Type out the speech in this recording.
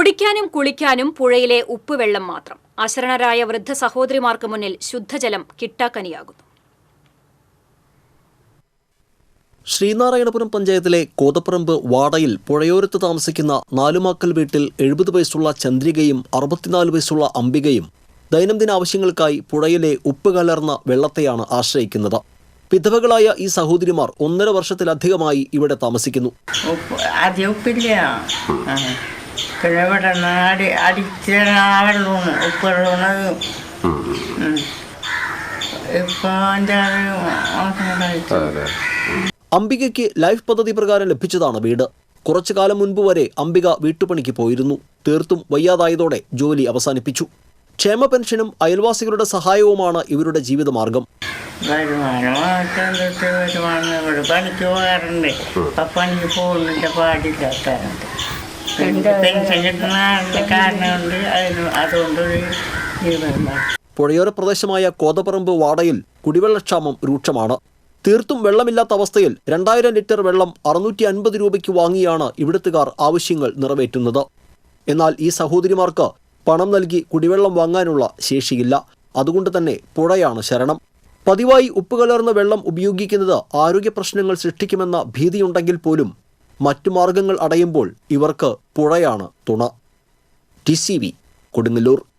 കുടിക്കാനും കുളിക്കാനും പുഴയിലെ ഉപ്പുവെള്ളം മാത്രം. അശരണരായ വൃദ്ധ സഹോദരിമാർക്ക് മുന്നിൽ ശുദ്ധജലം കിട്ടാക്കനിയാകുന്നു. ശ്രീനാരായണപുരം പഞ്ചായത്തിലെ കോതപ്പറമ്പ് വാടയിൽ പുഴയോരത്ത് താമസിക്കുന്ന നാലുമാക്കൽ വീട്ടിൽ എഴുപത് വയസ്സുള്ള ചന്ദ്രികയും അറുപത്തിനാല് വയസ്സുള്ള അംബികയും ദൈനംദിന ആവശ്യങ്ങൾക്കായി പുഴയിലെ ഉപ്പ് കലർന്ന വെള്ളത്തെയാണ് ആശ്രയിക്കുന്നത്. വിധവകളായ ഈ സഹോദരിമാർ ഒന്നര വർഷത്തിലധികമായി ഇവിടെ താമസിക്കുന്നു. ഉപ്പ് ആദ്യം ഉപ്പില്ല. ആ. പിന്നെ ഇവിടെ നിന്ന് അടി അടിച്ച വെള്ളമാണ് ഉപ്പ് വെള്ളമാണ് ഇപ്പൊ അഞ്ചാറ് മാസം കൂടായിട്ട് അംബികയ്ക്ക് ലൈഫ് പദ്ധതി പ്രകാരം ലഭിച്ചതാണ് വീട്. കുറച്ചു കാലം മുൻപ് വരെ അംബിക വീട്ടുപണിക്ക് പോയിരുന്നു. തീർത്തും വയ്യാതായതോടെ ജോലി അവസാനിപ്പിച്ചു. ക്ഷേമ പെൻഷനും അയൽവാസികളുടെ സഹായവുമാണ് ഇവരുടെ ജീവിതമാർഗം. പണിക്ക് പോകാറുണ്ട്. ഇപ്പൊ പണിക്ക് പോകുന്നില്ല പാടില്ലാത്തതുണ്ട് പുഴയോര പ്രദേശമായ കോതപ്പറമ്പ് വാടയിൽ കുടിവെള്ളക്ഷാമം രൂക്ഷമാണ്. തീർത്തും വെള്ളമില്ലാത്ത അവസ്ഥയിൽ രണ്ടായിരം ലിറ്റർ വെള്ളം അറുന്നൂറ്റി അൻപത് രൂപയ്ക്ക് വാങ്ങിയാണ് ഇവിടുത്തുകാർ ആവശ്യങ്ങൾ നിറവേറ്റുന്നത്. എന്നാൽ ഈ സഹോദരിമാർക്ക് പണം നൽകി കുടിവെള്ളം വാങ്ങാനുള്ള ശേഷിയില്ല. അതുകൊണ്ട് തന്നെ പുഴയാണ് ശരണം. പതിവായി ഉപ്പ് കലർന്ന വെള്ളം ഉപയോഗിക്കുന്നത് ആരോഗ്യ പ്രശ്നങ്ങൾ സൃഷ്ടിക്കുമെന്ന ഭീതിയുണ്ടെങ്കിൽ പോലും മറ്റു മാർഗങ്ങൾ അടയുമ്പോൾ ഇവർക്ക് പുഴയാണ് തുണ. ടി കൊടുങ്ങല്ലൂർ.